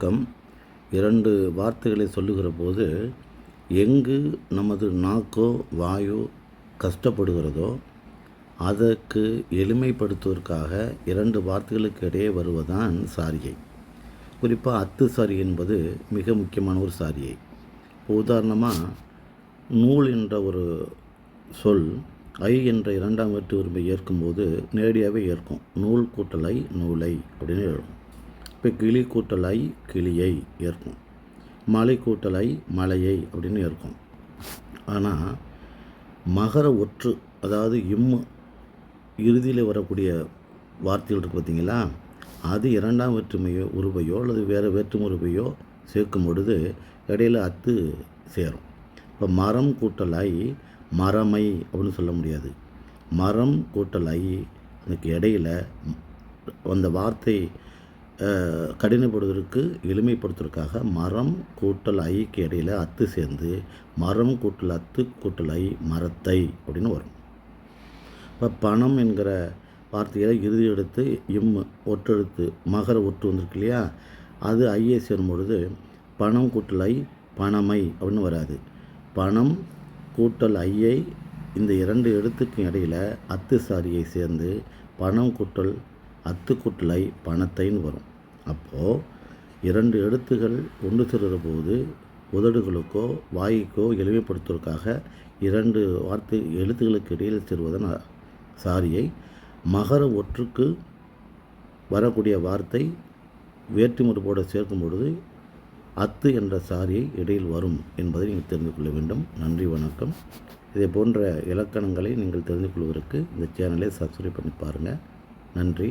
வணக்கம் இரண்டு வார்த்தைகளை சொல்லுகிற போது எங்கு நமது நாக்கோ வாயோ கஷ்டப்படுகிறதோ அதற்கு எளிமைப்படுத்துவதற்காக இரண்டு வார்த்தைகளுக்கு இடையே வருவதுதான் சாரியை. குறிப்பாக அத்து சாரி என்பது மிக முக்கியமான ஒரு சாரியை. இப்போ உதாரணமாக நூல் என்ற ஒரு சொல் ஐ என்ற இரண்டாம் வெட்டு உரிமை ஏற்கும்போது நேரடியாகவே ஏற்கும். நூல் கூட்டலை நூலை அப்படின்னு எழுதும் இப்போ கிளி கூட்டலை கிளியை ஏற்கும். மலை கூட்டலை மலையை அப்படின்னு ஏற்கும். ஆனால் மகர ஒற்று அதாவது இம்மு இறுதியில் வரக்கூடிய வார்த்தைகள் இருக்குது பார்த்தீங்களா? அது இரண்டாம் வேற்றுமையோ உருவையோ அல்லது வேறு வேற்றுமை உருவையோ சேர்க்கும் பொழுது இடையில அத்து சேரும். இப்போ மரம் கூட்டலாய் மரமை அப்படின்னு சொல்ல முடியாது. மரம் கூட்டலாய் அதுக்கு இடையில அந்த வார்த்தை கடினப்படுவதற்கு எளிமைப்படுத்துவதற்காக மரம் கூட்டல் ஐக்கு இடையில் அத்து சேர்ந்து மரம் கூட்டல் அத்து கூட்டல் ஐ மரத்தை அப்படின்னு வரும். இப்போ பணம் என்கிற வார்த்தையில் இறுதி எடுத்து இம் ஒற்றெழுத்து மகர ஒற்று வந்திருக்கு இல்லையா? அது ஐயை சேரும் பொழுது பணம் கூட்டல் ஐ பணமை அப்படின்னு வராது. பணம் கூட்டல் ஐயை இந்த இரண்டு எழுத்துக்கும் இடையில் அத்து சாரியை சேர்ந்து பணம் கூட்டல் அத்து கூட்டல் பணத்தைன்னு வரும். அப்போது இரண்டு எழுத்துகள் ஒன்று சேருகிற போது உதடுகளுக்கோ வாய்க்கோ எளிமைப்படுத்துவதற்காக இரண்டு வார்த்தை எழுத்துக்களுக்கு இடையில் சேருவதன் சாரியை மகர ஒற்றுக்கு வரக்கூடிய வார்த்தை வேற்றுமுறுப்போடு சேர்க்கும் பொழுது அத்து என்ற சாரியை இடையில் வரும் என்பதை நீங்கள் தெரிந்து கொள்ள வேண்டும். நன்றி வணக்கம். இதே போன்ற இலக்கணங்களை நீங்கள் தெரிந்து கொள்வதற்கு இந்த சேனலை சப்ஸ்கிரைப் பண்ணி பாருங்கள் நன்றி.